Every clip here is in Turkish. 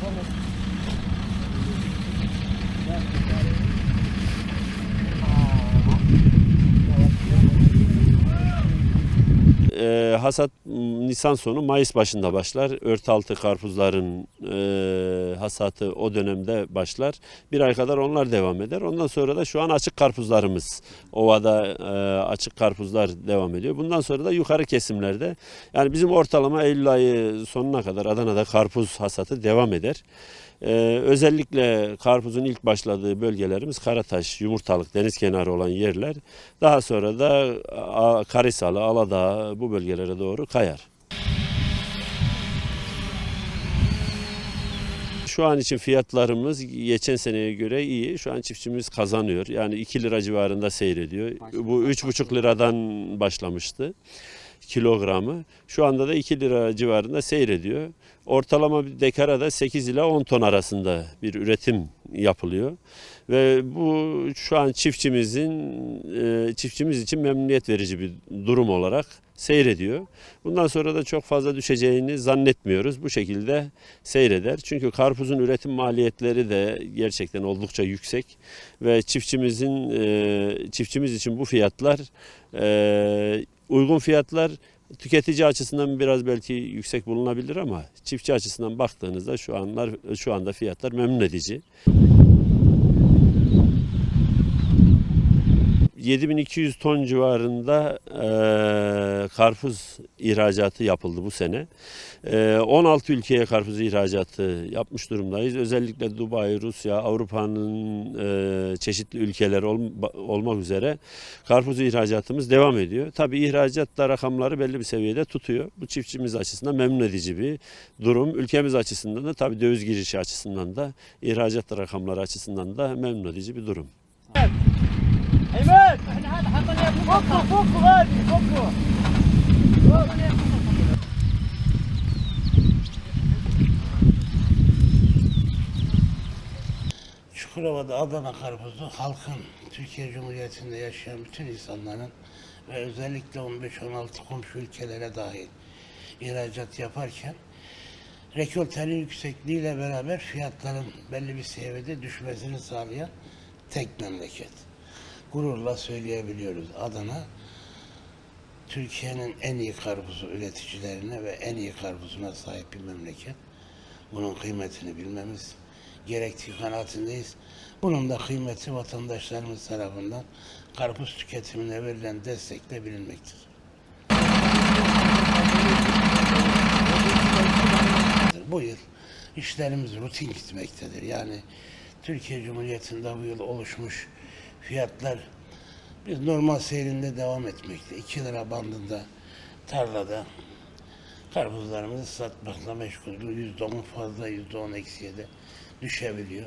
Thank you. E, hasat Nisan sonu Mayıs başında başlar. Örtaltı karpuzların e, hasatı o dönemde başlar. Bir ay kadar onlar devam eder. Ondan sonra da şu an açık karpuzlarımız ovada e, açık karpuzlar devam ediyor. Bundan sonra da yukarı kesimlerde yani bizim ortalama Eylül ayı sonuna kadar Adana'da karpuz hasatı devam eder. Ee, özellikle karpuzun ilk başladığı bölgelerimiz Karataş, Yumurtalık, deniz kenarı olan yerler. Daha sonra da Karisalı, Aladağ bu bölgelere doğru kayar. Şu an için fiyatlarımız geçen seneye göre iyi. Şu an çiftçimiz kazanıyor. Yani 2 lira civarında seyrediyor. Bu 3,5 liradan başlamıştı kilogramı. Şu anda da 2 lira civarında seyrediyor. Ortalama bir dekara da 8 ila 10 ton arasında bir üretim yapılıyor. Ve bu şu an çiftçimizin e, çiftçimiz için memnuniyet verici bir durum olarak seyrediyor. Bundan sonra da çok fazla düşeceğini zannetmiyoruz. Bu şekilde seyreder. Çünkü karpuzun üretim maliyetleri de gerçekten oldukça yüksek ve çiftçimizin e, çiftçimiz için bu fiyatlar e, uygun fiyatlar tüketici açısından biraz belki yüksek bulunabilir ama çiftçi açısından baktığınızda şu anlar şu anda fiyatlar memnun edici. 7200 ton civarında eee, karpuz ihracatı yapıldı bu sene. Eee, 16 ülkeye karpuz ihracatı yapmış durumdayız. Özellikle Dubai, Rusya, Avrupa'nın eee, çeşitli ülkeler ol- olmak üzere karpuz ihracatımız devam ediyor. Tabii ihracat da rakamları belli bir seviyede tutuyor. Bu çiftçimiz açısından memnun edici bir durum. Ülkemiz açısından da tabii döviz girişi açısından da ihracat rakamları açısından da memnun edici bir durum. ايمن فكوا فكوا غادي فكوا Çukurova'da Adana karpuzu halkın Türkiye Cumhuriyeti'nde yaşayan bütün insanların ve özellikle 15-16 komşu ülkelere dahil ihracat yaparken rekoltenin yüksekliğiyle beraber fiyatların belli bir seviyede düşmesini sağlayan tek memleket. Gururla söyleyebiliyoruz. Adana Türkiye'nin en iyi karpuzu üreticilerine ve en iyi karpuzuna sahip bir memleket. Bunun kıymetini bilmemiz gerektiği kanaatindeyiz. Bunun da kıymeti vatandaşlarımız tarafından karpuz tüketimine verilen destekle bilinmektedir. Bu yıl işlerimiz rutin gitmektedir. Yani Türkiye Cumhuriyeti'nde bu yıl oluşmuş fiyatlar biz normal seyrinde devam etmekte. 2 lira bandında tarlada karpuzlarımızı satmakla meşguldür. Yüzde on fazla, yüzde on eksiye de düşebiliyor.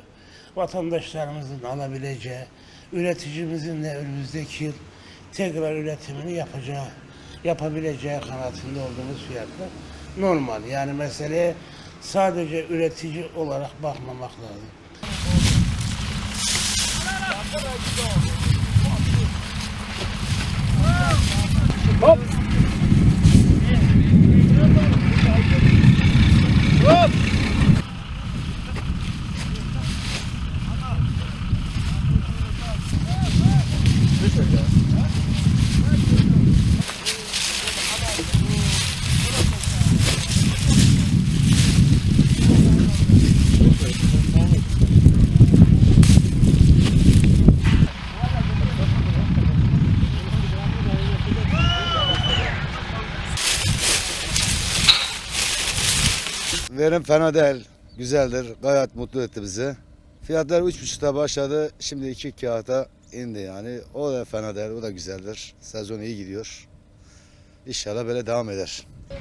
Vatandaşlarımızın alabileceği, üreticimizin de önümüzdeki yıl tekrar üretimini yapacağı, yapabileceği kanaatinde olduğumuz fiyatlar normal. Yani meseleye sadece üretici olarak bakmamak lazım. Oh! Verim fena değil. Güzeldir. Gayet mutlu etti bizi. Fiyatlar 3,5'ta başladı. Şimdi 2 kağıta indi yani. O da fena değil. O da güzeldir. Sezon iyi gidiyor. İnşallah böyle devam eder. Evet,